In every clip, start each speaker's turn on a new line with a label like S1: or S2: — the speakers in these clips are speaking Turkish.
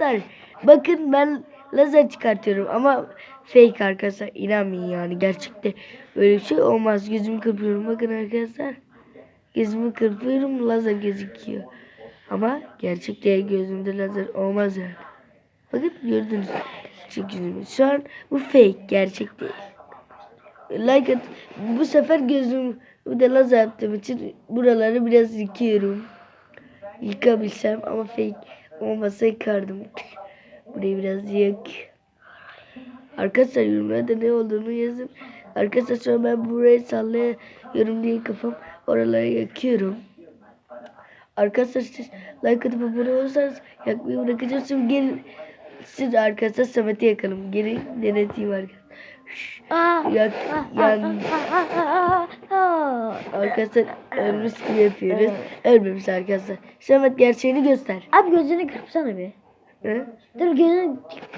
S1: arkadaşlar bakın ben lazer çıkartıyorum ama fake arkadaşlar. İnanmayın yani gerçekte böyle bir şey olmaz. Gözümü kırpıyorum. Bakın arkadaşlar gözümü kırpıyorum lazer gözüküyor. Ama gerçekte gözümde lazer olmaz yani. Bakın gördünüz. Gözümü şu an bu fake gerçek like at bu sefer gözüm bu da lazer yaptığım için buraları biraz yıkıyorum. Yıkabilsem ama fake olmasa yıkardım. Burayı biraz yık. Arkadaşlar yorumlarda ne olduğunu yazın. Arkadaşlar sonra ben burayı sallıyorum diye kafam oraları yakıyorum. Arkadaşlar siz like atıp abone olursanız yakmayı bırakacağım. Şimdi gelin siz arkadaşlar Samet'i yakalım. Gelin deneteyim arkadaşlar. Yak, yan. Arkadaşlar ölmüş gibi yapıyoruz. Ölmemiş arkadaşlar. Samet gerçeğini göster.
S2: Abi gözünü kırpsana bir.
S1: Hı?
S2: Dur gözünü.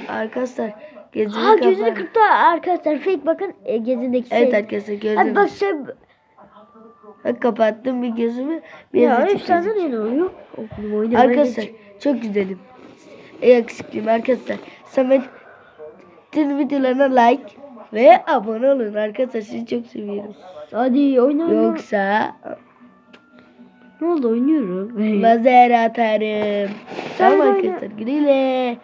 S1: Arkadaşlar gözünü
S2: Aa gözünü kırptı arkadaşlar. Fake bakın e, gözündeki
S1: Evet
S2: şey.
S1: arkadaşlar
S2: Abi
S1: gördünüz.
S2: bak sen.
S1: Bak kapattım bir gözümü. Bir
S2: Ya hep sende ne oluyor? Okulum
S1: Arkadaşlar çok güzelim. E yakışıklıyım arkadaşlar. Samet'in videolarına like ve abone olun arkadaşlar. Sizi çok seviyorum.
S2: Hadi oyna oyna.
S1: Yoksa
S2: Ne oldu oynuyorum.
S1: lazer atarım. Tamam arkadaşlar güle güle.